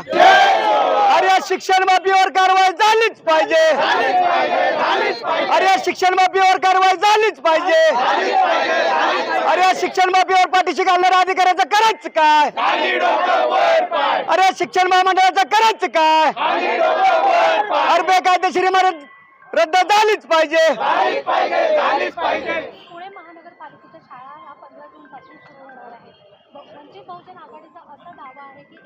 अरे शिक्षण माफीवर कारवाई झालीच पाहिजे. अरे शिक्षण माफीवर कारवाई झालीच पाहिजे. अरे शिक्षण माफीवर पाठीशी घालणाऱ्या अधिकाऱ्याचं करायचं काय? अरे शिक्षण महामंडळाचं करायचं काय? अरे बेकायदेशीर इमारत रद्द झालीच पाहिजे. पुणे महानगरपालिकेच्या शाळा ह्या पंधरा जून पासून सुरू होणार आहेत. ब- बहुजन आघाडी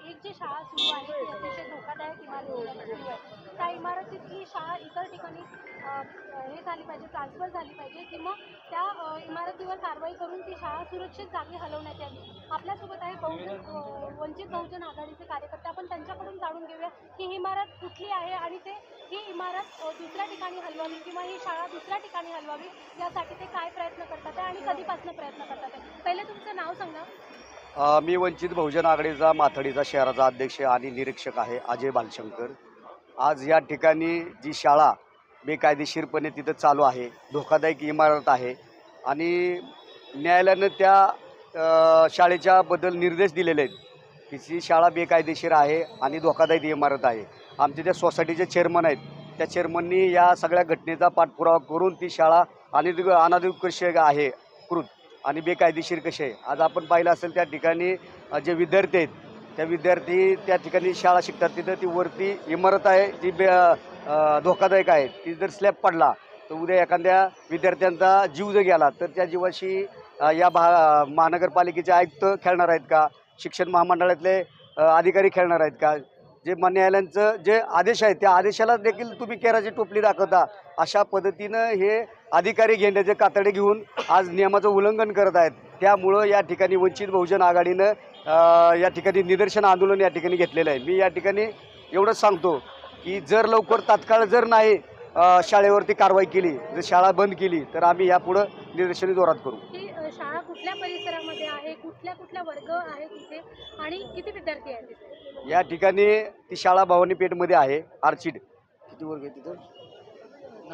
एक जी शाळा सुरू आहे ती अतिशय धोकादायक इमारती सुरू आहे. त्या इमारतीतली शाळा इतर ठिकाणी हे झाली पाहिजे ट्रान्सफर झाली पाहिजे किंवा त्या इमारतीवर कारवाई करून ती शाळा सुरक्षित जागी हलवण्यात यावी. आपल्यासोबत आहे बहुजन वंचित बहुजन आघाडीचे कार्यकर्ते. आपण त्यांच्याकडून जाणून घेऊया की ही इमारत कुठली आहे आणि ते ही इमारत दुसऱ्या ठिकाणी हलवावी किंवा ही शाळा दुसऱ्या ठिकाणी हलवावी यासाठी ते काय प्रयत्न करतात आहे आणि कधीपासून प्रयत्न करतात? आहे पहिले तुमचं नाव सांगा. मी वंचित बहुजन आघाडीचा माथडीचा शहराचा अध्यक्ष आणि निरीक्षक आहे अजय बालशंकर. आज या ठिकाणी जी शाळा बेकायदेशीरपणे तिथं चालू आहे धोकादायक इमारत आहे आणि न्यायालयानं त्या शाळेच्या बद्दल निर्देश दिलेले आहेत की ती शाळा बेकायदेशीर आहे आणि धोकादायक इमारत आहे. आमचे त्या सोसायटीचे चेअरमन आहेत त्या चेअरमननी या सगळ्या घटनेचा पाठपुरावा करून ती शाळा अनधिक अनधिकृत आहे. आणि बेकायदेशीर कसे? आहे आज आपण पाहिलं असेल त्या ठिकाणी जे विद्यार्थी आहेत त्या विद्यार्थी त्या ठिकाणी शाळा शिकतात. तिथं ती वरती इमारत आहे जी बे धोकादायक आहे. ती जर स्लॅब पडला तर उद्या एखाद्या विद्यार्थ्यांचा जीव जर गेला तर त्या जीवाशी या भा महानगरपालिकेचे आयुक्त खेळणार आहेत का? शिक्षण महामंडळातले अधिकारी खेळणार आहेत का? जे मा- न्यायालयांचं जे आदेश आहेत त्या आदेशाला देखील तुम्ही केराची टोपली दाखवता. अशा पद्धतीनं हे अधिकारी घेण्याचे कातडे घेऊन आज नियमाचं उल्लंघन करत आहेत. त्यामुळं या ठिकाणी वंचित बहुजन आघाडीनं या ठिकाणी निदर्शन आंदोलन या ठिकाणी घेतलेलं आहे. मी या ठिकाणी एवढंच सांगतो की जर लवकर तात्काळ जर नाही शाळेवरती कारवाई केली जर शाळा बंद केली तर आम्ही यापुढं निदर्शनी जोरात करू. ही शाळा कुठल्या परिसरामध्ये आहे कुठल्या कुठल्या वर्ग आहेत तिथे आणि किती विद्यार्थी आहेत तिथे? या ठिकाणी ती शाळा भवानी पेठमध्ये आहे आर्चिड किती वर्ग आहे तिथं?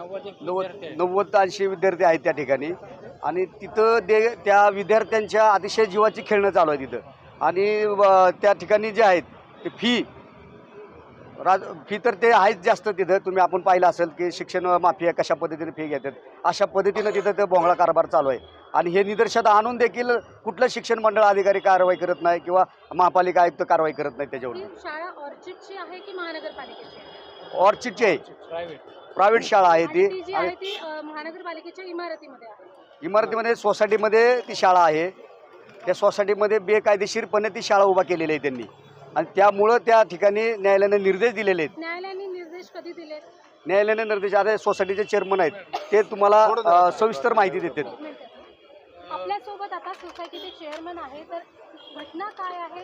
नव्वद नव्वद ते ऐंशी विद्यार्थी आहेत त्या ठिकाणी. आणि तिथं दे त्या विद्यार्थ्यांच्या अतिशय जीवाची खेळणं चालू आहे तिथं. आणि त्या ठिकाणी जे आहेत ते फी राज फी तर ते आहेच जास्त तिथं. तुम्ही आपण पाहिलं असेल की शिक्षण माफिया कशा पद्धतीने फी घेतात. अशा पद्धतीनं तिथं ते भोंगळा कारभार चालू आहे. आणि हे निदर्शनात आणून देखील कुठलं शिक्षण मंडळ अधिकारी कारवाई करत नाही किंवा महापालिका आयुक्त कारवाई करत नाही त्याच्यावर शाळा ऑर्चिडची आहे की महानगरपालिकेची आहे? ऑर्चिडची आहे. प्रायव्हेट शाळा आहे ती. ती जी आणि आहे ती अ, महानगरपालिकेच्या इमारतीमध्ये आहे. इमारतीमध्ये सोसायटीमध्ये ती शाळा आहे. त्या सोसायटीमध्ये बेकायदेशीरपणे ती शाळा उभा केलेली आहे त्यांनी. आणि त्यामुळं त्या ठिकाणी न्यायालयाने निर्देश दिलेले आहेत. न्यायालयाने निर्देश कधी दिले? न्यायालयाने निर्देश आता सोसायटीचे चेअरमन आहेत ते तुम्हाला अ, सविस्तर माहिती देतात. मिनिट. आपल्यासोबत आता सोसायटीचे चेअरमन आहे तर घटना काय आहे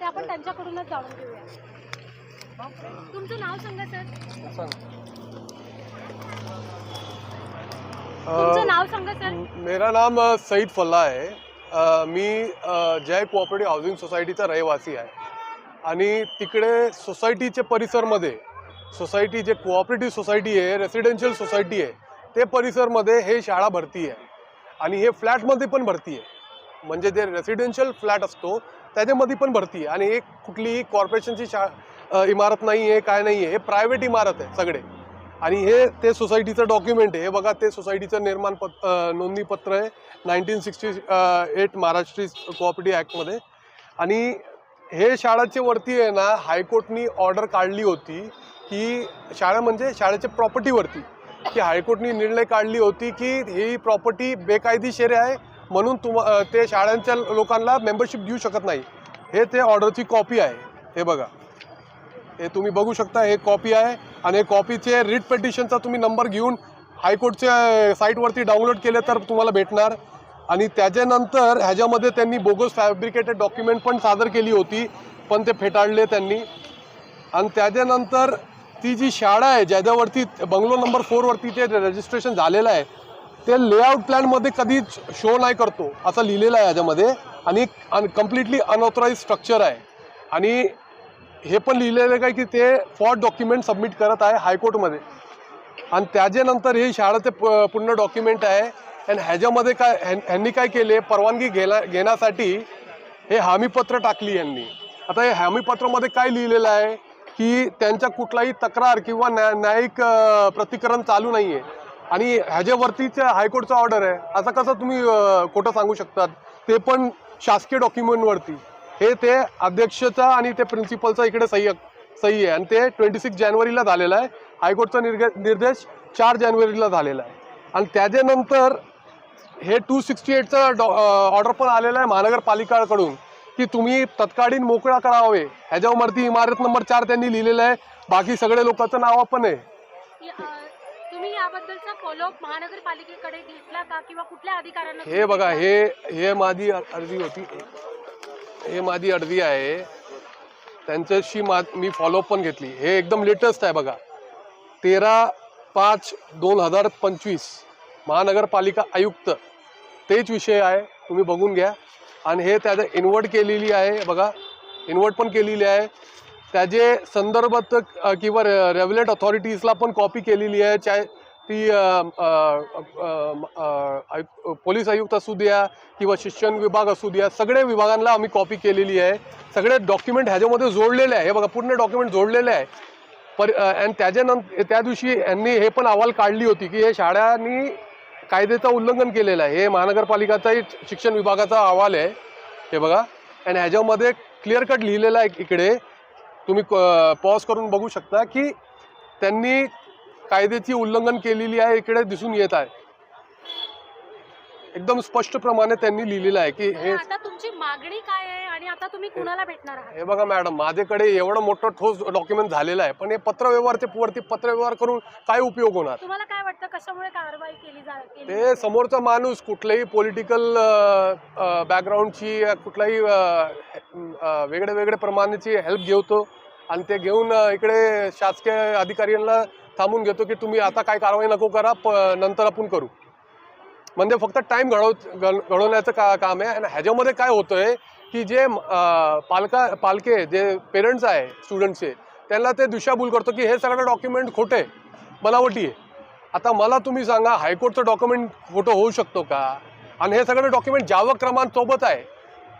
ते आपण त्यांच्याकडूनच जाणून घेऊया. तुमचं नाव सांगा सर. तुमचं नाव सांगा सर. मेरा नाम अ, सईद फल्ला आहे. अ, मी अ, जय कोऑपरेटिव्ह हाऊसिंग सोसायटीचा रहिवासी आहे. आणि तिकडे सोसायटीचे परिसरमध्ये सोसायटी जे कोऑपरेटिव्ह सोसायटी आहे रेसिडेन्शियल सोसायटी आहे ते परिसरमध्ये हे शाळा भरती आहे. आणि हे फ्लॅटमध्ये पण भरती आहे. म्हणजे जे रेसिडेन्शियल फ्लॅट असतो त्याच्यामध्ये पण भरती आहे. आणि एक कुठलीही कॉर्पोरेशनची शा अ, इमारत नाही आहे काय नाही आहे हे प्रायव्हेट इमारत आहे सगळे. आणि हे ते सोसायटीचं डॉक्युमेंट आहे. हे बघा ते सोसायटीचं निर्माण पत नोंदणीपत्र आहे. Nineteen sixty eight Maharashtra cooperative ॲक्टमध्ये. आणि हे शाळाच्या वरती आहे ना हायकोर्टनी ऑर्डर काढली होती की शाळा म्हणजे शाळेच्या प्रॉपर्टीवरती की हायकोर्टनी निर्णय काढली होती की ही प्रॉपर्टी बेकायदेशीर आहे म्हणून तुम ते शाळांच्या लोकांना मेंबरशिप देऊ शकत नाही. हे ते ऑर्डरची कॉपी आहे. हे बघा. हे तुम्ही बघू शकता हे कॉपी आहे. आणि कॉपीचे रिट पेटिशनचा तुम्ही नंबर घेऊन हायकोर्टच्या साईटवरती डाउनलोड केले तर तुम्हाला भेटणार. आणि त्याच्यानंतर ह्याच्यामध्ये त्यांनी बोगस फॅब्रिकेटेड डॉक्युमेंट पण सादर केली होती पण ते फेटाळले त्यांनी. आणि त्याच्यानंतर ती जी शाळा आहे ज्याच्यावरती बंगलो नंबर फोरवरती ते रजिस्ट्रेशन झालेलं आहे ते लेआउट प्लॅनमध्ये कधीच शो नाही करतो असं लिहिलेलं आहे याच्यामध्ये आणि कम्प्लिटली अनऑथराईज स्ट्रक्चर आहे. आणि हे पण लिहिलेलं आहे काय की ते फॉर्ट डॉक्युमेंट सबमिट करत आहे हायकोर्टमध्ये. आणि त्याच्यानंतर हे शाळेचे प पूर्ण डॉक्युमेंट आहे. आणि ह्याच्यामध्ये काय ह्यां- ह्यांनी काय केले? परवानगी घेला घेण्यासाठी हे हमीपत्र टाकली यांनी. आता हे हमीपत्रामध्ये काय लिहिलेलं आहे? की त्यांच्या कुठलाही तक्रार किंवा न्या न्यायिक प्रतिकरण चालू नाही आहे आणि ह्याच्यावरतीच हायकोर्टचा ऑर्डर आहे. असं कसं तुम्ही खोटं सांगू शकतात? ते पण शासकीय डॉक्युमेंटवरती. हे ते अध्यक्षचा आणि ते प्रिन्सिपलचा इकडे सही सही आहे. आणि ते ट्वेंटी सिक्स जानेवारीला झालेलं आहे. हायकोर्टचा निर्गे निर्देश चार जानेवारीला झालेला आहे. आणि त्याच्यानंतर हे टू सिक्स्टी एटचं डॉ ऑर्डर पण आलेलं आहे महानगरपालिकाकडून की तुम्ही तत्कालीन मोकळा करावे. ह्याच्यावरती इमारत नंबर चार त्यांनी लिहिलेलं आहे. बाकी सगळे लोकांचं नाव पण आहे. या- अं, तुम्ही याबद्दलचा फॉलोअप महानगरपालिकेकडे घेतला का? किंवा कुठल्या अधिकाऱ्यांना हे बघा? हे हे माझी अर्जी होती. हे माझी अर्जी आहे. त्यांच्याशी मा मी फॉलोअप पण घेतली. हे एकदम लेटेस्ट आहे बघा. तेरा पाच दोन हजार पंचवीस महानगरपालिका आयुक्त. तेच विषय आहे. तुम्ही बघून घ्या. आणि हे त्याचं इन्व्हर्ट केलेली आहे बघा. इन्व्हर्ट पण केलेली आहे. त्याचे संदर्भात किंवा रेव्हलेट अथॉरिटीजला पण कॉपी केलेली आहे. चाहे ती आयु- पोलीस आयुक्त असू द्या किंवा शिक्षण विभाग असू द्या सगळे विभागांना आम्ही कॉपी केलेली आहे. सगळे डॉक्युमेंट ह्याच्यामध्ये जोडलेले आहे. हे बघा पूर्ण डॉक्युमेंट जोडलेले आहे. पर आणि त्याच्यानंतर त्या दिवशी यांनी हे पण अहवाल काढली होती की हे शाळांनी कायद्याचं उल्लंघन केलेलं आहे. हे महानगरपालिकाचाही शिक्षण विभागाचा अहवाल आहे. हे बघा आणि ह्याच्यामध्ये क्लिअर कट लिहिलेलं आहे इकडे. तुम्ही पॉज करून बघू शकता की त्यांनी कायद्याची उल्लंघन केलेली आहे इकडे दिसून येत आहे. एकदम स्पष्टप्रमाणे त्यांनी लिहिलेलं आहे की हे आता तुमची मागणी काय आहे आणि आता तुम्ही कुणाला भेटणार आहात? हे बघा मॅडम माझ्याकडे एवढं मोठं ठोस डॉक्युमेंट झालेलं आहे पण हे पत्रव्यवहारचे वरती पत्रव्यवहार करून काय उपयोग होणार? तुम्हाला काय वाटतं कशामुळे कारवाई केली जा केली ते समोरचा माणूस कुठल्याही पॉलिटिकल बॅकग्राऊंडची कुठल्याही वेगळे वेगळे प्रमाणाची हेल्प घेतो आणि ते घेऊन अ, इकडे शासकीय अधिकाऱ्यांना थांबून घेतो की तुम्ही आता काय कारवाई नको करा प नंतर आपण करू. म्हणजे फक्त टाईम घडव घड- घडवण्याचं का काम आहे. आणि ह्याच्यामध्ये काय होतंय की जे पालका पालके जे पेरेंट्स आहे स्टुडंटचे त्यांना ते दिशाभूल करतो की हे सगळं डॉक्युमेंट खोटे बनावटी आहे. आता मला तुम्ही सांगा हायकोर्टचं डॉक्युमेंट खोटं होऊ शकतो का? आणि हे सगळं डॉक्युमेंट जावक क्रमांक सोबत आहे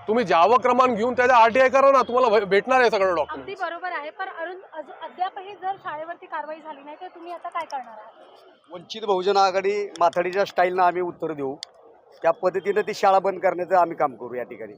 तुम्ही जावं क्रमांक घेऊन त्याचा आर टी आय करा ना तुम्हाला भे- भेटणार आहे सगळं अगदी डॉक्युमेंट बरोबर आहे पण अरुण अजून अद्यापही जर शाळेवरती कारवाई झाली नाही तर तुम्ही आता काय करणार आहात? वंचित बहुजन आघाडी माथाडीच्या स्टाईलनं आम्ही उत्तर देऊ. त्या पद्धतीनं ती शाळा बंद करण्याचं आम्ही काम करू या ठिकाणी.